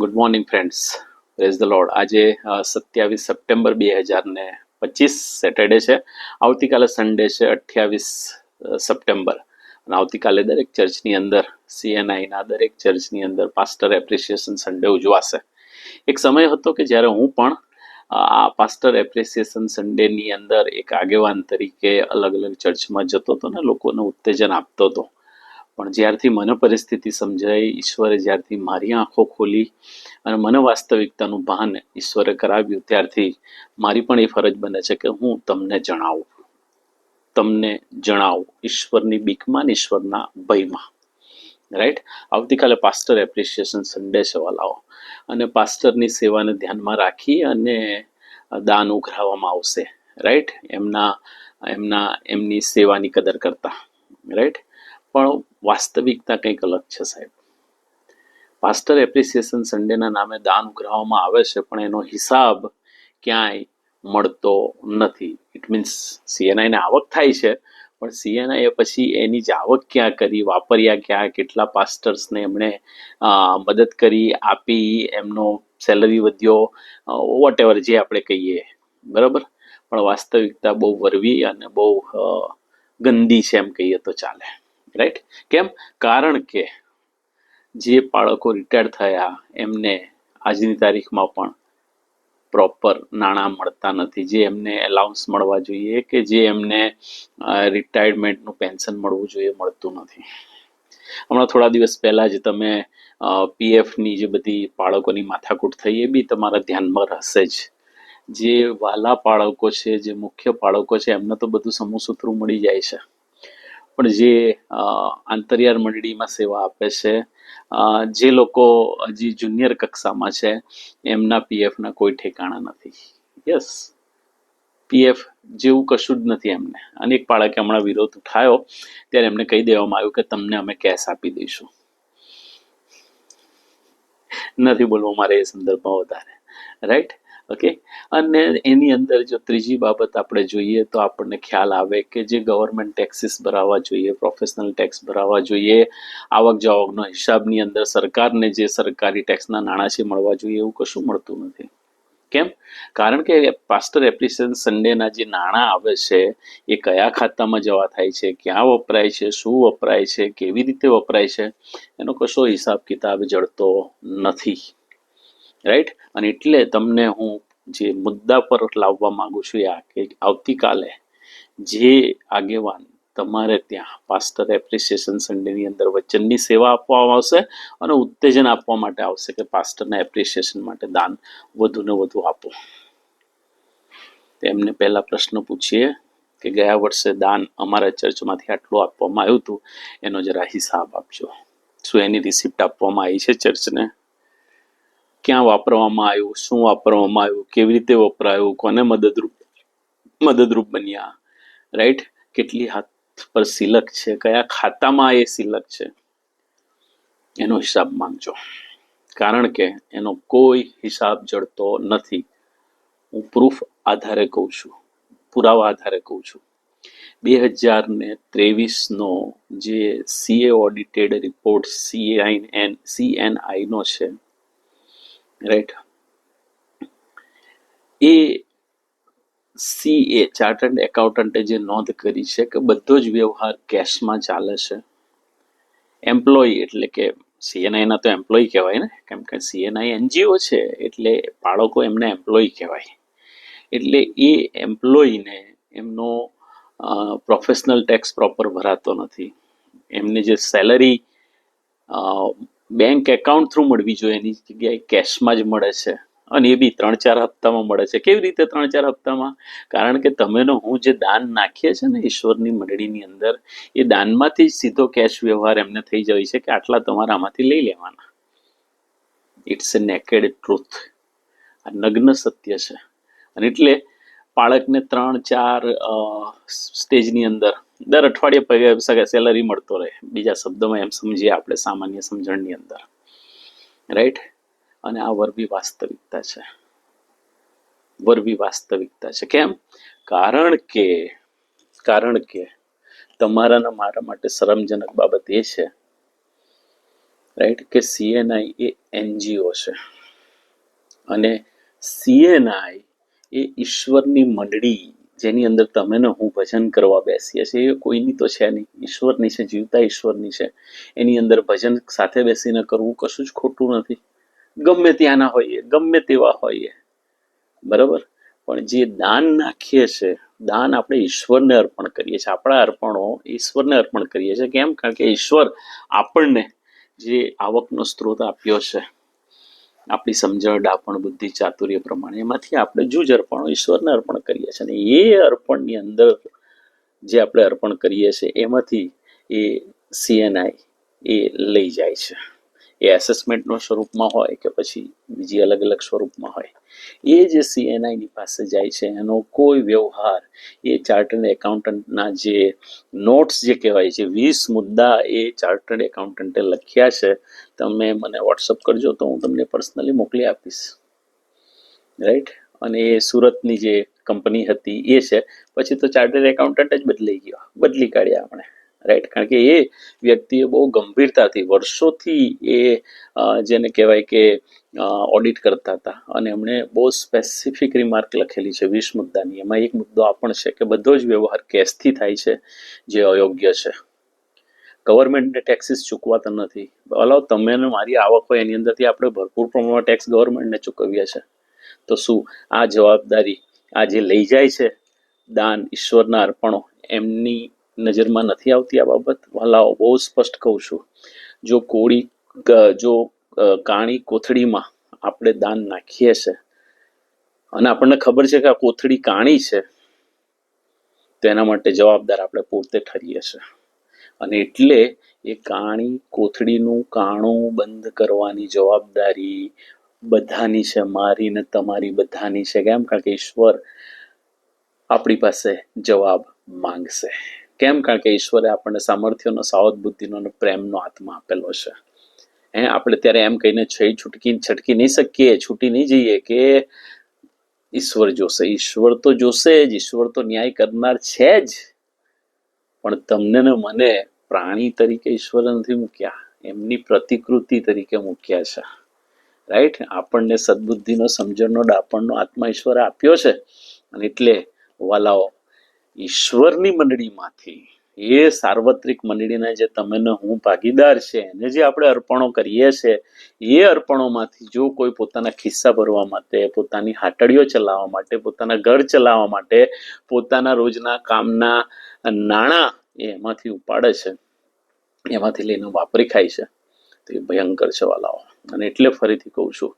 Good morning friends praise the lord આજે સત્યાવીસ September બે હજાર ને પચીસ સેટરડે છે. આવતીકાલે સન્ડે છે, અઠ્યાવીસ સપ્ટેમ્બર. અને આવતીકાલે દરેક ચર્ચની અંદર સીએનઆઈના દરેક ચર્ચની અંદર પાસ્ટર એપ્રિસિએશન સન્ડે ઉજવાશે. એક સમય હતો કે જ્યારે હું પણ આ પાસ્ટર એપ્રિસિએશન સન્ડેની અંદર એક આગેવાન તરીકે અલગ અલગ ચર્ચમાં જતો હતો ને, લોકોને ઉત્તેજન આપતો હતો. પણ જ્યારથી મને પરિસ્થિતિ સમજાઈ, ઈશ્વરે જ્યારથી મારી આંખો ખોલી અને મને વાસ્તવિકતાનું ભાન ઈશ્વરે કરાવ્યું, ત્યારથી મારી પણ એ ફરજ બને છે કે હું તમને જણાવું. તમને જણાવું, ઈશ્વરની બીકમાં ઈશ્વરના ભયમાં. રાઈટ આવતીકાલે પાસ્ટર એપ્રિસિએશન સન્ડે છે વાલાઓ. અને પાસ્ટરની સેવાને ધ્યાનમાં રાખી અને દાન ઉઘરાવવામાં આવશે. રાઈટ એમના એમના, એમની સેવાની કદર કરતા. રાઈટ પણ વાસ્તવિકતા કંઈક અલગ છે સાહેબ. પાસ્ટર એપ્રિસિએશન સન્ડેના નામે દાન ઉઘરાવવામાં આવે છે, પણ એનો હિસાબ ક્યાંય મળતો નથી. ઇટ મીન્સ સીએનઆઈને આવક થાય છે, પણ સીએનઆઈએ પછી એની જ આવક ક્યાં કરી, વાપર્યા ક્યાં, કેટલા પાસ્ટર્સને એમણે મદદ કરી, આપી, એમનો સેલરી વધ્યો વોટ એવર જે આપણે કહીએ. બરાબર? પણ વાસ્તવિકતા બહુ વરવી અને બહુ ગંદી છે એમ કહીએ તો ચાલે. રાઈટ કેમ? કારણ કે જે બાળકો રિટાયર થયા, એમને આજની તારીખમાં પણ પ્રોપર નાણાં મળતા નથી. જે એમને એલાઉન્સ મળવા જોઈએ કે જે એમને રિટાયરમેન્ટનું પેન્શન મળવું જોઈએ મળતું નથી. હમણાં થોડા દિવસ પહેલાં જ તમે પીએફની જે બધી બાળકોની માથાકૂટ થઈ, એ બી તમારા ધ્યાનમાં રહેશે જ. જે વાલા બાળકો છે, જે મુખ્ય બાળકો છે, એમને તો બધું સમૂહ સૂત્રું મળી જાય છે. પણ જે આંતરિયાર મંડળીમાં સેવા આપે છે જે લોકો હજી જુનિયર કક્ષામાં છે, એમના પીએફના કોઈ ઠેકાણા નથી. યસ પીએફ જેવું કશું જ નથી એમને. અને એક બાળકે હમણાં વિરોધ ઉઠાયો, ત્યારે એમને કહી દેવામાં આવ્યું કે તમને અમે કેશ આપી દઈશું. નથી બોલવું મારે એ સંદર્ભમાં વધારે. રાઈટ ઓકે અને એની અંદર જો ત્રીજી બાબત આપણે જોઈએ તો આપણને ખ્યાલ આવે કે જે ગવર્મેન્ટ ટેક્સીસ ભરાવવા જોઈએ પ્રોફેશનલ ટેક્સ ભરાવવા જોઈએ, આવક જાવકનો હિસાબની અંદર સરકારને જે સરકારી ટેક્સના નાણાં છે મળવા જોઈએ એવું કશું મળતું નથી. કેમ? કારણ કે પાસ્ટર એપ્લિકેશન સન્ડેના જે નાણાં આવે છે, એ કયા ખાતામાં જવા થાય છે, ક્યાં વપરાય છે, શું વપરાય છે, કેવી રીતે વપરાય છે, એનો કશો હિસાબ કિતાબ જડતો નથી. રાઈટ અને એટલે તમને હું જે મુદ્દા પર લાવવા માંગુ છું એ આ કે આવતીકાલે જે આગેવાન તમારે ત્યાં પાસ્ટર એપ્રિસિએશન સન્ડેની અંદર વચનની સેવા આપવામાં આવશે અને ઉત્તેજન આપવા માટે આવશે કે પાસ્ટરના એપ્રિસિએશન માટે દાન વધુને વધુ આપો. તેમને પહેલા પ્રશ્ન પૂછીએ કે ગયા વર્ષે દાન અમારા ચર્ચમાંથી આટલું આપવામાં આવ્યું હતું એનો જરા હિસાબ આપજો. શું એની રિસિપ્ટ આપવામાં આવી છે ચર્ચને? ક્યાં વાપરવામાં આવ્યું, શું વાપરવામાં આવ્યું, કેવી રીતે વપરાયું, કોને મદદરૂપ મદદરૂપ બન્યા રાઈટ કેટલી હાથ પર સિલક છે, કયા ખાતામાં એ સિલક છે? એનો હિસાબ માંગજો. કારણ કે એનો કોઈ હિસાબ જડતો નથી. હું પ્રૂફ આધારે કહું છું. પુરાવા આધારે કહું છું. બે હજાર ને ત્રેવીસનો જે CA audited report CI N સીએનઆઈનો છે રાઈટ એ સીએ ચાર્ટર્ડ એકાઉન્ટન્ટે જે નોંધ કરી છે કે બધો જ વ્યવહાર કેશમાં ચાલે છે. એમ્પ્લોય એટલે કે સીએનઆઈના તો એમ્પ્લોય કહેવાય ને. કેમ કે સીએનઆઈ એનજીઓ છે એટલે બાળકો એમને એમ્પ્લોય કહેવાય. એટલે એ એમ્પ્લોયને એમનો પ્રોફેશનલ ટેક્સ પ્રોપર ભરાતો નથી. એમની જે સેલરી બેંક એકાઉન્ટ થ્રુ મળવી જોઈએ, એની જગ્યાએ કેશમાં જ મળે છે. અને એ બી ત્રણ ચાર હપ્તામાં મળે છે. કેવી રીતે ત્રણ ચાર હપ્તામાં? કારણ કે તમેનો હું જે દાન નાખીએ છીએ ને ઈશ્વરની મંડળીની અંદર, એ દાનમાંથી જ સીધો કેશ વ્યવહાર એમને થઈ જાય છે કે આટલા તમારામાંથી લઈ લેવાના. ઇટ્સ એ નેકેડ ટ્રુથ આ નગ્ન સત્ય છે. અને એટલે બાળકને ત્રણ ચાર સ્ટેજની અંદર દર અઠવાડિયે પગાર સેલરી મળતો રહે. બીજા શબ્દોમાં એમ સમજીએ આપણે સામાન્ય સમજણની અંદર. રાઈટ અને આ વરવી વાસ્તવિકતા છે. વરવી વાસ્તવિકતા છે. કેમ? કારણ કે કારણ કે તમારાના મારા માટે શરમજનક બાબત એ છે. રાઈટ કે સીએનઆઈ એ એનજીઓ છે. અને સીએનઆઈ એ ઈશ્વરની મંડળી જેની અંદર તમે ને હું ભજન કરવા બેસીએ છીએ, એ કોઈની તો છે નહીં. ઈશ્વરની છે, જીવતા ઈશ્વરની છે. એની અંદર ભજન સાથે બેસીને કરવું કશું જ ખોટું નથી. ગમે ત્યાંના હોઈએ, ગમે તેવા હોઈએ. બરાબર? પણ જે દાન નાખીએ છે, દાન આપણે ઈશ્વરને અર્પણ કરીએ છીએ. આપણા અર્પણો ઈશ્વરને અર્પણ કરીએ છીએ. કેમ? કારણ કે ઈશ્વર આપણને જે આવકનો સ્ત્રોત આપ્યો છે. આપણી સમજણ ડાપણ બુદ્ધિ, ચાતુર્ય પ્રમાણે એમાંથી આપણે જૂજ અર્પણો, ઈશ્વરને અર્પણ કરીએ છીએ. અને એ અર્પણની અંદર જે આપણે અર્પણ કરીએ છીએ, એમાંથી એ સીએનઆઈ એ લઈ જાય છે. એ એસેસમેન્ટનો સ્વરૂપમાં હોય કે પછી બીજી અલગ અલગ સ્વરૂપમાં હોય. એ જે સીએનઆઈની પાસે જાય છે, એનો કોઈ વ્યવહાર, એ ચાર્ટર્ડ એકાઉન્ટન્ટના જે નોટ્સ જે કહેવાય છે, વીસ મુદ્દા એ ચાર્ટર્ડ એકાઉન્ટન્ટે લખ્યા છે, તમે મને વોટ્સઅપ કરજો તો હું તમને પર્સનલી મોકલી આપીશ. રાઈટ અને એ સુરતની જે કંપની હતી એ છે, પછી તો ચાર્ટર્ડ એકાઉન્ટન્ટ જ બદલાઈ ગયો, બદલી કાઢ્યા આપણે. રાઈટ કારણ કે એ વ્યક્તિએ બહુ ગંભીરતાથી વર્ષોથી એ જેને કહેવાય કે ઓડિટ કરતા હતા. અને એમણે બહુ સ્પેસિફિક રિમાર્ક લખેલી છે વીસ મુદ્દાની. એમાં એક મુદ્દો આ પણ છે કે બધો જ વ્યવહાર કેશથી થાય છે, જે અયોગ્ય છે. ગવર્મેન્ટને ટેક્સીસ ચૂકવાતા નથી. અલાવ તમે મારી આવક હોય એની અંદરથી આપણે ભરપૂર પ્રમાણમાં ટેક્સ ગવર્મેન્ટને ચૂકવીએ છે. તો શું? આ જવાબદારી આ જે લઈ જાય છે. દાન, ઈશ્વરના અર્પણો. એમની નજરમાં નથી આવતી આ બાબત? ભલાઓ બહુ સ્પષ્ટ કહું છું. જો કોળી જો કાણી કોથળીમાં આપણે દાન નાખીએ છે અને આપણને ખબર છે કે આ કોથળી કાણી છે તો એના માટે જવાબદાર આપણે પોતે ઠરીએ છીએ અને એટલે એ કાણી કોથળીનું કાણું બંધ કરવાની જવાબદારી બધાની છે, મારી ને તમારી બધાની છે. કેમ? કારણ કે ઈશ્વર આપણી પાસે જવાબ માંગશે. કેમ? કારણ કે ઈશ્વરે આપણને સામર્થ્યનો, સાવધ બુદ્ધિનો અને પ્રેમનો આત્મા આપેલો છે. હે, આપણે ત્યારે એમ કહીને છઈ છૂટકી, છટકી નહીં શકીએ, છૂટી નહીં જઈએ કે ઈશ્વર જોશે. ઈશ્વર તો જોશે જ, ઈશ્વર તો ન્યાય કરનાર છે જ. પણ તમને ને મને પ્રાણી તરીકે ઈશ્વર નથી મૂક્યા. એમની પ્રતિકૃતિ તરીકે મૂક્યા છે. રાઈટ? આપણને સદબુદ્ધિનો, સમજણનો, ડાપણનો આત્મા ઈશ્વરે આપ્યો છે. અને એટલે વાલાઓ ઈશ્વરની મંડળીમાંથી. એ સાર્વત્રિક મંડળીના જે તમે હું ભાગીદાર છે, એને જે આપણે અર્પણો કરીએ છીએ એ અર્પણોમાંથી જો કોઈ પોતાના ખિસ્સા ભરવા માટે, પોતાની હાટડીઓ ચલાવવા માટે, પોતાના ઘર ચલાવવા માટે, પોતાના રોજના કામના નાણાં એમાંથી ઉપાડે છે, એમાંથી લઈને વાપરી ખાય છે, તો એ ભયંકર છે વાલાઓ અને એટલે ફરીથી કહું છું,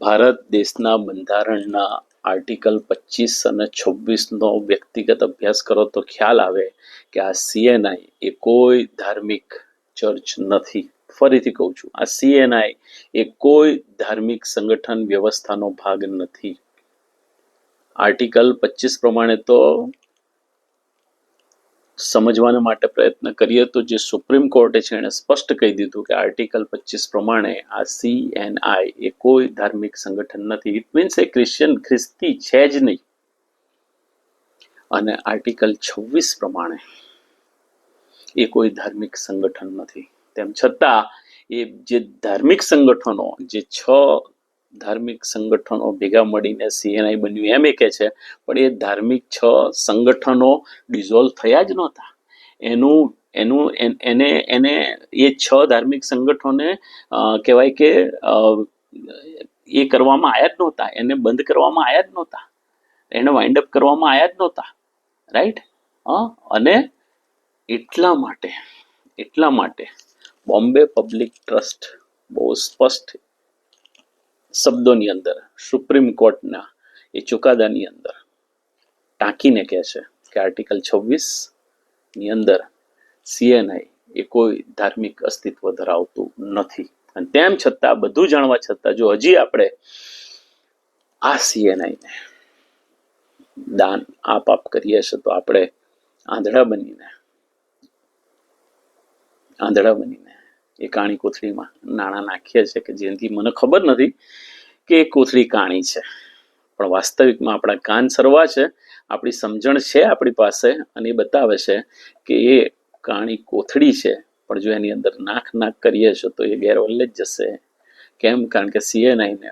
ભારત દેશના બંધારણના આર્ટિકલ પચીસ અને છવ્વીસનો વ્યક્તિગત અભ્યાસ કરો તો ખ્યાલ આવે કે આ સીએનઆઈ એ કોઈ ધાર્મિક ચર્ચ નથી. ફરીથી કહું છું, આ સીએનઆઈ એ કોઈ ધાર્મિક સંગઠન વ્યવસ્થાનો ભાગ નથી. આર્ટિકલ પચીસ પ્રમાણે તો સમજવાના માટે પ્રયત્ન કરીએ તો જે સુપ્રીમ કોર્ટે છે એણે સ્પષ્ટ કહી દીધું કે આર્ટિકલ પચીસ પ્રમાણે આ સી એન આઈ એ કોઈ ધાર્મિક સંગઠન નથી. ઇટ મીન્સ એ ક્રિશ્ચિયન ખ્રિસ્તી છે જ નહીં. અને આર્ટિકલ છવ્વીસ પ્રમાણે એ કોઈ ધાર્મિક સંગઠન નથી. તેમ છતાં એ જે ધાર્મિક સંગઠનો, જે છ ધાર્મિક સંગઠનો ભેગા મળીને સીએનઆઈ બન્યું, એમ એ કહે છે. પણ એ ધાર્મિક છ સંગઠનો ડિઝોલ્વ થયા જ નહોતા. એનું એનું, એને એને એ છ ધાર્મિક સંગઠનોને કહેવાય કે એ કરવામાં આવ્યા જ નહોતા. એને બંધ કરવામાં આવ્યા જ નહોતા. એને વાઇન્ડ અપ કરવામાં આવ્યા જ નહોતા. રાઈટ અને એટલા માટે એટલા માટે બોમ્બે પબ્લિક ટ્રસ્ટ બહુ સ્પષ્ટ શબ્દોની અંદર સુપ્રીમ કોર્ટના એ ચુકાદાની અંદર. ટાંકીને કહે છે કે આર્ટિકલ છવ્વીસની અંદર સીએનઆઈ એ કોઈ ધાર્મિક અસ્તિત્વ ધરાવતું નથી. અને તેમ છતાં, બધું જાણવા છતાં, જો હજી આપણે આ સીએનઆઈને દાન, આપ આપ કરીએ છીએ, તો આપણે આંધળા બનીને આંધળા બનીને એ કાણી કોથળીમાં નાણાં નાખીએ છીએ કે જેથી મને ખબર નથી કે એ કોથળી કાણી છે. પણ વાસ્તવિકમાં આપણા કાન સરવા છે, આપણી સમજણ છે આપણી પાસે અને એ બતાવે છે કે એ કાણી કોથળી છે. પણ જો એની અંદર નાખ નાખ કરીએ છો તો એ ગેરવલ્લે જ જશે. કેમ? કારણ કે સીએનઆઈને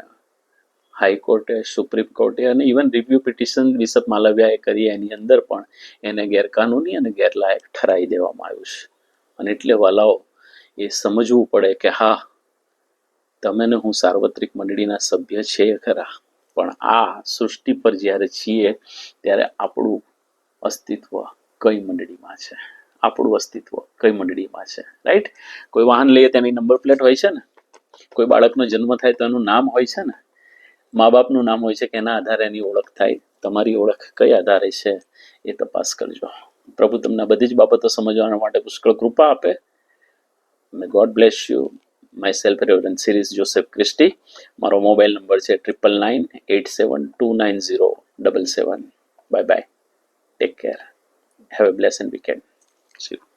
હાઈકોર્ટે સુપ્રીમ કોર્ટે અને ઇવન રિવ્યુ પિટિશન બિશપ માલવ્યાએ કરી એની અંદર પણ એને ગેરકાનૂની અને ગેરલાયક ઠરાવી દેવામાં આવ્યું છે. અને એટલે વાલાઓ એ સમજવું પડે કે હા, તમે ને હું સાર્વત્રિક મંડળીના સભ્ય છે ખરા. પણ આ સૃષ્ટિ પર જ્યારે છીએ, ત્યારે આપણું અસ્તિત્વ કઈ મંડળીમાં છે? આપણું અસ્તિત્વ કઈ મંડળીમાં છે? રાઈટ કોઈ વાહન લઈએ તેની નંબર પ્લેટ હોય છે ને? કોઈ બાળકનો જન્મ થાય તો એનું નામ હોય છે ને? મા બાપનું નામ હોય છે કે એના આધારે એની ઓળખ થાય? તમારી ઓળખ કઈ આધારે છે? એ તપાસ કરજો. પ્રભુ તમને બધી જ બાબતો સમજવા માટે પુષ્કળ કૃપા આપે. May God bless you myself reverend સિરીઝ જોસેફ ક્રિસ્ટી મારો મોબાઈલ નંબર છે triple nine eight seven two nine zero double seven bye bye take care have a બ્લેસન weekend see you